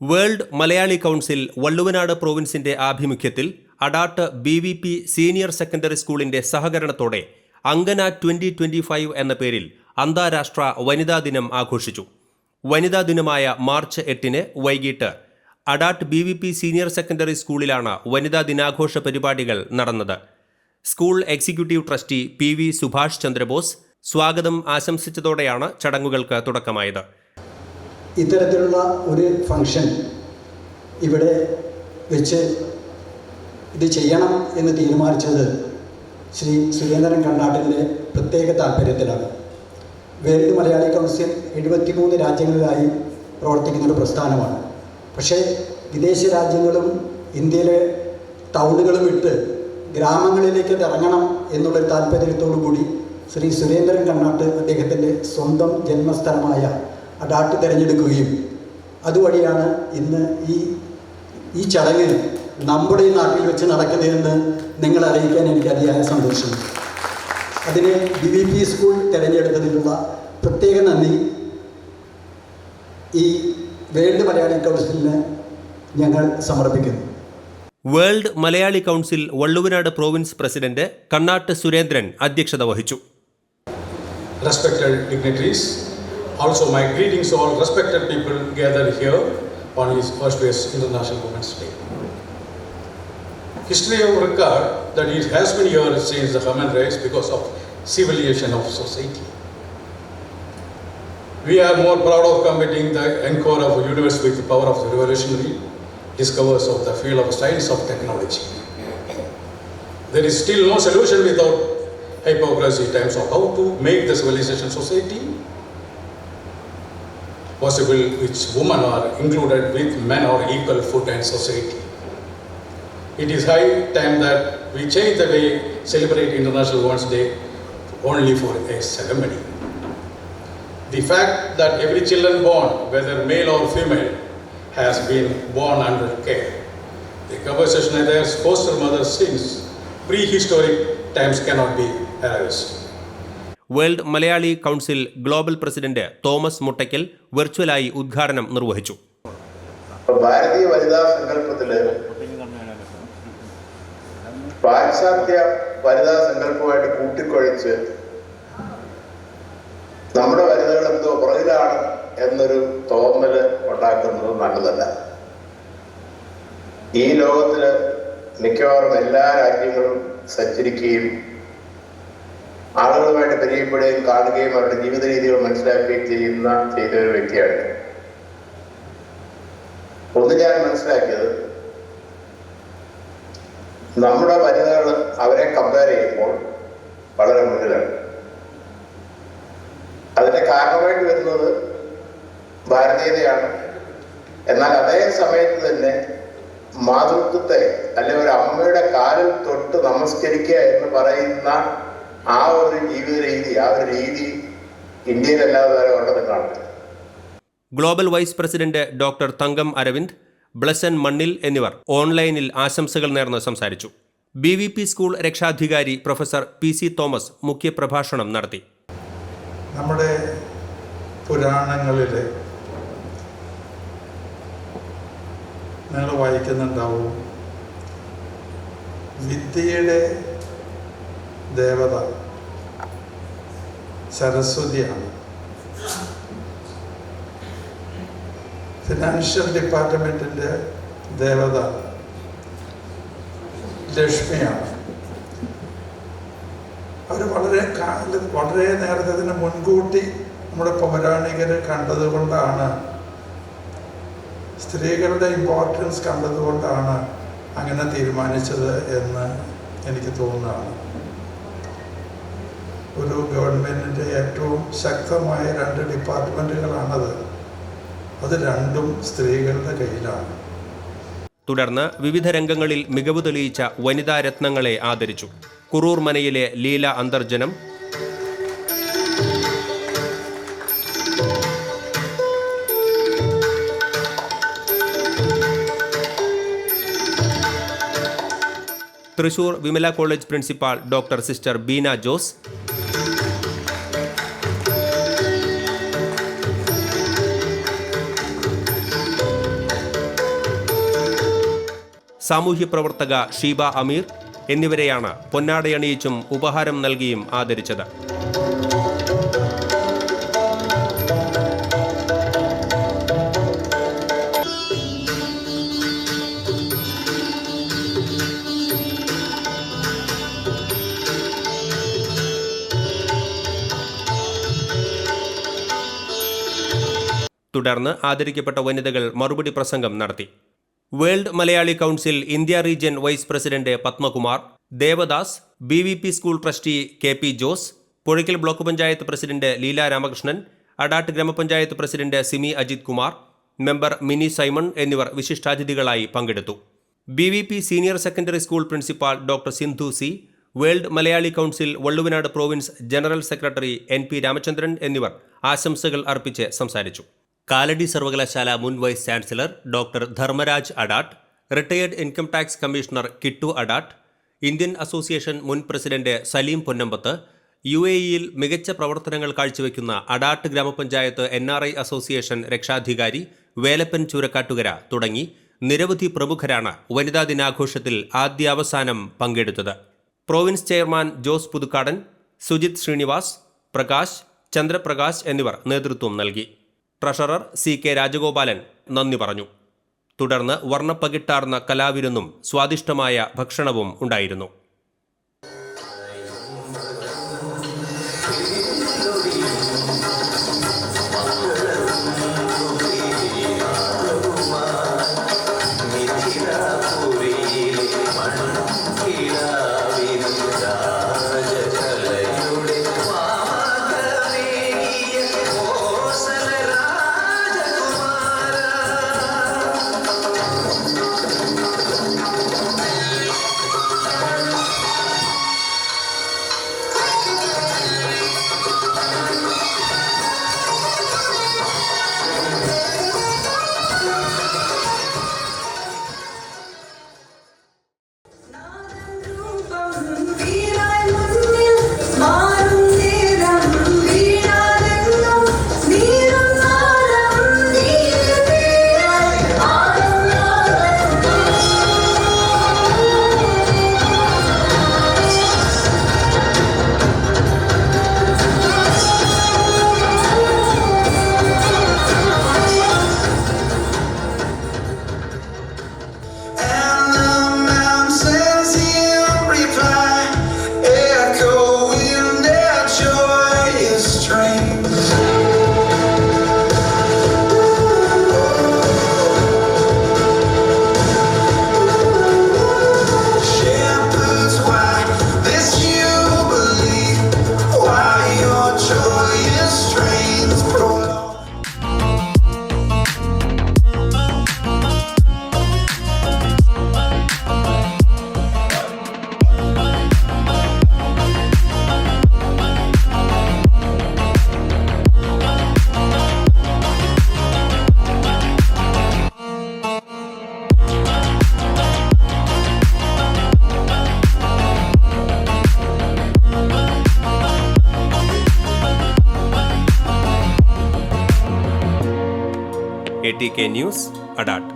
World Malayali council Valluvanad പ്രോവിൻസിന്റെ ആഭിമുഖ്യത്തിൽ Adat B V P senior secondary സ്കൂളിന്റെ സഹകരണത്തോടെ അങ്കന ട്വന്റി ട്വന്റി ഫൈവ് എന്ന പേരിൽ അന്താരാഷ്ട്ര വനിതാ ദിനം ആഘോഷിച്ചു. വനിതാ ദിനമായ മാർച്ച് എട്ടിന് വൈകിട്ട് Adat B V P senior secondary സ്കൂളിലാണ് വനിതാ ദിനാഘോഷ പരിപാടികൾ നടന്നത്. School executive trustee P V Subhash Chandrabose സ്വാഗതം ആശംസിച്ചതോടെയാണ് ചടങ്ങുകൾക്ക് തുടക്കമായത്. ഇത്തരത്തിലുള്ള ഒരു ഫങ്ഷൻ ഇവിടെ വെച്ച് ഇത് ചെയ്യണം എന്ന് തീരുമാനിച്ചത് ശ്രീ സുരേന്ദ്രൻ കണ്ണാട്ടിന്റെ പ്രത്യേക താല്പര്യത്തിലാണ്. വേൾഡ് മലയാളി കൗൺസിൽ എഴുപത്തിമൂന്ന് രാജ്യങ്ങളിലായി പ്രവർത്തിക്കുന്ന ഒരു പ്രസ്ഥാനമാണ്. പക്ഷേ വിദേശ രാജ്യങ്ങളും ഇന്ത്യയിലെ ടൗണുകളും വിട്ട് ഗ്രാമങ്ങളിലേക്ക് ഇറങ്ങണം എന്നുള്ളൊരു താല്പര്യത്തോടു കൂടി ശ്രീ സുരേന്ദ്രൻ കണ്ണാട്ട് അദ്ദേഹത്തിന്റെ സ്വന്തം ജന്മസ്ഥലമായ അഡാട്ട് തിരഞ്ഞെടുക്കുകയും അതുവഴിയാണ് ഇന്ന് ഈ ഈ ചടങ്ങ് നമ്മുടെ ഈ നാട്ടിൽ വെച്ച് നടക്കുന്നതെന്ന് നിങ്ങളെ അറിയിക്കാൻ എനിക്ക് അതിയായ സന്തോഷം. അതിന് ഡി വി പി സ്കൂൾ തിരഞ്ഞെടുത്തതിനുള്ള പ്രത്യേക നന്ദി. ഈ വേൾഡ് മലയാളി കൗൺസിലിന് ഞങ്ങൾ സമർപ്പിക്കുന്നു. World Malayali council Valluvanad province president Kannatt Surendran അധ്യക്ഷത വഹിച്ചു. Respected dignitaries. Also, my greetings to all respected people gathered here on his first West International Women's Day. History of record that it has been here since the human race because of civilization of society. We are more proud of committing the encore of the universe with the power of the revolutionary discoverers of the field of science of technology. There is still no solution without hypocrisy in terms of how to make the civilization society possible which women are included with men or equal foot and society. It is high time that we change the way celebrate International Women's Day only for a ceremony. The fact that every children born, whether male or female, has been born under care. The conversation their foster mother since prehistoric times cannot be erased. World Malayali council global president Thomas Muttackal വെർച്വലായി ഉദ്ഘാടനം നിർവഹിച്ചു. ഭാരതീയ വനിതാ സങ്കല്പത്തിൽ പാശ്ചാത്യ വനിതാ സങ്കല്പമായിട്ട് കൂട്ടിക്കൊഴിച്ച് നമ്മുടെ വനിതകൾ എന്തോ പുറകിലാണ് എന്നൊരു തോന്നൽ ഉണ്ടാക്കുന്നത് നല്ലതല്ല. ഈ ലോകത്തിൽ മിക്കവാറും എല്ലാ രാജ്യങ്ങളും സഞ്ചരിക്കുകയും ആളുകളുമായിട്ട് പരിചയപ്പെടുകയും കാണുകയും അവരുടെ ജീവിത രീതികൾ മനസ്സിലാക്കുകയും ചെയ്യുന്ന ചെയ്ത ഒരു വ്യക്തിയാണ്. ഒന്ന് ഞാൻ മനസ്സിലാക്കിയത് നമ്മുടെ വനിതകൾ അവരെ കമ്പയർ ചെയ്യുമ്പോൾ വളരെ മുന്നിലാണ് അതിന്റെ കാരണമായിട്ട് വരുന്നത് ഭാരതീയതയാണ് എന്നാൽ അതേ സമയത്ത് തന്നെ മാതൃത്വത്തെ അല്ലെങ്കിൽ ഒരു അമ്മയുടെ കാലിൽ തൊട്ട് നമസ്കരിക്കുക എന്ന് പറയുന്ന ആ ഒരു ജീവിത രീതി ആ ഒരു രീതി ഇന്ത്യയിലല്ലാതെ വേറെ ഉണ്ടെന്ന് കാണുന്നത് global vice president doctor Thankam Aravind Blessen Mannil എന്നിവർ ഓൺലൈനിൽ ആശംസകൾ നേർന്ന് സംസാരിച്ചു. ബി വി പി സ്കൂൾ രക്ഷാധികാരി പ്രൊഫസർ പി സി തോമസ് മുഖ്യപ്രഭാഷണം നടത്തി. നമ്മുടെ പുരാണങ്ങളിൽ നിങ്ങൾ വായിക്കുന്നുണ്ടാവും വിദ്യയുടെ ദേവത. സരസ്വതിയാണ്. ഫിനാൻഷ്യൽ ഡിപ്പാർട്ട്മെന്റിന്റെ ദേവത ലക്ഷ്മിയാണ്. അവർ വളരെ കാലം വളരെ നേരത്തെ തന്നെ മുൻകൂട്ടി നമ്മുടെ പൗരാണികരെ കണ്ടതുകൊണ്ടാണ് സ്ത്രീകളുടെ ഇമ്പോർട്ടൻസ് കണ്ടതുകൊണ്ടാണ് അങ്ങനെ തീരുമാനിച്ചത് എന്ന് എനിക്ക് തോന്നുന്നതാണ്. ഒരു ഗവൺമെന്റിന്റെ ഏറ്റവും ശക്തമായ രണ്ട് ഡിപ്പാർട്ട്മെന്റുകളാണത് അത് രണ്ടും സ്ത്രീകളുടെ കയ്യിലാണ്. തുടർന്ന് വിവിധ രംഗങ്ങളിൽ മികവ് തെളിയിച്ച വനിതാ രത്നങ്ങളെ ആദരിച്ചു. Kurur മനയിലെ Leela Antharjanam. Thrissur Vimala college principal doctor sister Beena Jose. സാമൂഹ്യ പ്രവർത്തക ഷീബ അമീർ എന്നിവരെയാണ് പൊന്നാടയണിയിച്ചും ഉപഹാരം നൽകിയും ആദരിച്ചത്. തുടർന്ന് ആദരിക്കപ്പെട്ട വനിതകൾ മറുപടി പ്രസംഗം നടത്തി. World Malayali council India region vice president Padmakumar Devadas B V P school trustee K P Jose Puzhakkal block panchayat president Leela Ramakrishnan Adat ഗ്രാമപഞ്ചായത്ത് president Simi Ajith Kumar member Mini Simon എന്നിവർ വിശിഷ്ടാതിഥികളായി പങ്കെടുത്തു. B V P senior secondary school principal doctor Sindhu C world Malayali council Valluvanad province general secretary N P Ramachandran എന്നിവർ ആശംസകൾ അർപ്പിച്ച് സംസാരിച്ചു. കാലടി സർവകലാശാല മുൻ vice chancellor doctor Dharmaraj Adat retired income tax commissioner Kittu Adat Indian association മുൻ president Saleem Ponnambath U A ഇയിൽ മികച്ച പ്രവർത്തനങ്ങൾ കാഴ്ചവെക്കുന്ന അഡാട്ട് ഗ്രാമപഞ്ചായത്ത് എൻ ആർ ഐ അസോസിയേഷൻ രക്ഷാധികാരി വേലപ്പൻ ചൂരക്കാട്ടുകര തുടങ്ങി നിരവധി പ്രമുഖരാണ് വനിതാ ദിനാഘോഷത്തിൽ ആദ്യാവസാനം പങ്കെടുത്തത്. Province chairman Jose Puthukkadan Sujith Srinivas Prakash Chandraprakash എന്നിവർ നേതൃത്വം നൽകി. ട്രഷറർ സി കെ രാജഗോപാലൻ നന്ദി പറഞ്ഞു. തുടർന്ന് വർണപ്പകിട്ടാർന്ന കലാവിരുന്നും സ്വാദിഷ്ടമായ ഭക്ഷണവും ഉണ്ടായിരുന്നു. A T K news Adat